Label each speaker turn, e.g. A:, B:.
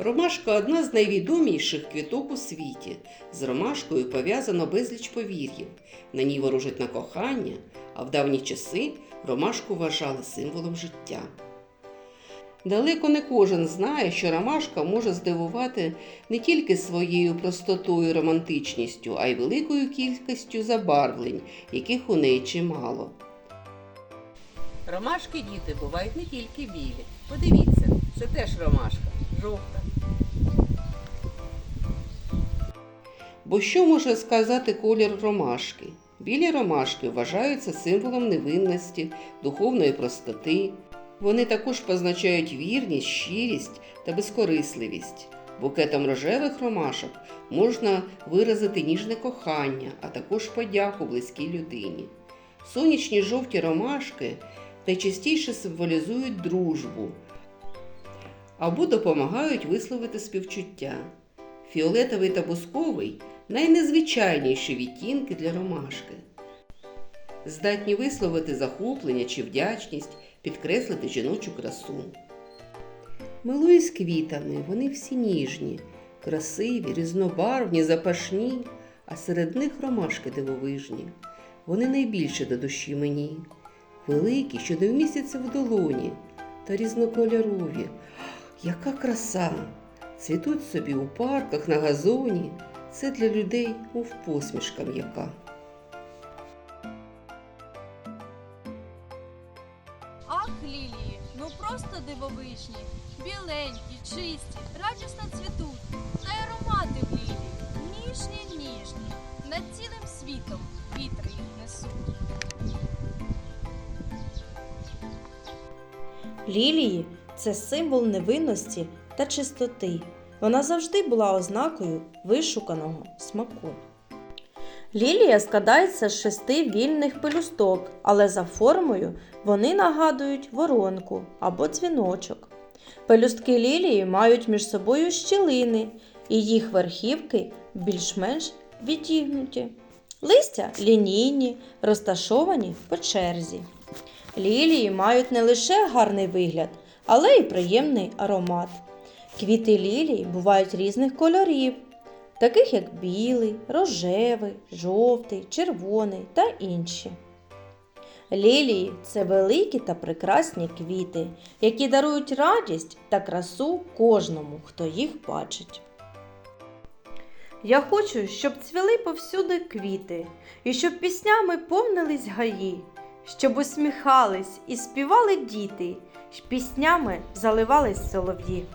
A: Ромашка одна з найвідоміших квіток у світі. З ромашкою пов'язано безліч повір'їв. На ній ворожить на кохання, а в давні часи ромашку вважали символом життя. Далеко не кожен знає, що ромашка може здивувати не тільки своєю простотою романтичністю, а й великою кількістю забарвлень, яких у неї чимало. Ромашки діти бувають не тільки білі. Подивіться, це теж ромашка, жовта. Бо що може сказати колір ромашки? Білі ромашки вважаються символом невинності, духовної простоти. Вони також позначають вірність, щирість та безкорисливість. Букетом рожевих ромашок можна виразити ніжне кохання, а також подяку близькій людині. Сонячні жовті ромашки найчастіше символізують дружбу або допомагають висловити співчуття. Фіолетовий та бусковий найнезвичайніші відтінки для ромашки. Здатні висловити захоплення чи вдячність, підкреслити жіночу красу. Милуюсь квітами, вони всі ніжні, красиві, різнобарвні, запашні, а серед них ромашки дивовижні. Вони найбільше до душі мені, великі, що не вмістяться в долоні, та різнокольорові. Яка краса! Цвітуть собі у парках, на газоні. Це для людей, мов посмішка м'яка.
B: Ах, лілії, ну просто дивовижні, біленькі, чисті, радісно цвітуть, та й аромати в лілії, ніжні, ніжні, над цілим світом вітри їх несуть.
C: Лілії це символ невинності та чистоти. Вона завжди була ознакою вишуканого смаку. Лілія складається з шести вільних пелюсток, але за формою вони нагадують воронку або дзвіночок. Пелюстки лілії мають між собою щілини, і їх верхівки більш-менш відігнуті. Листя лінійні, розташовані по черзі. Лілії мають не лише гарний вигляд, але й приємний аромат. Квіти лілії бувають різних кольорів, таких як білий, рожевий, жовтий, червоний та інші. Лілії це великі та прекрасні квіти, які дарують радість та красу кожному, хто їх бачить. Я хочу, щоб цвіли повсюди квіти, і щоб піснями повнились гаї, щоб усміхались і співали діти, піснями заливались солов'ї.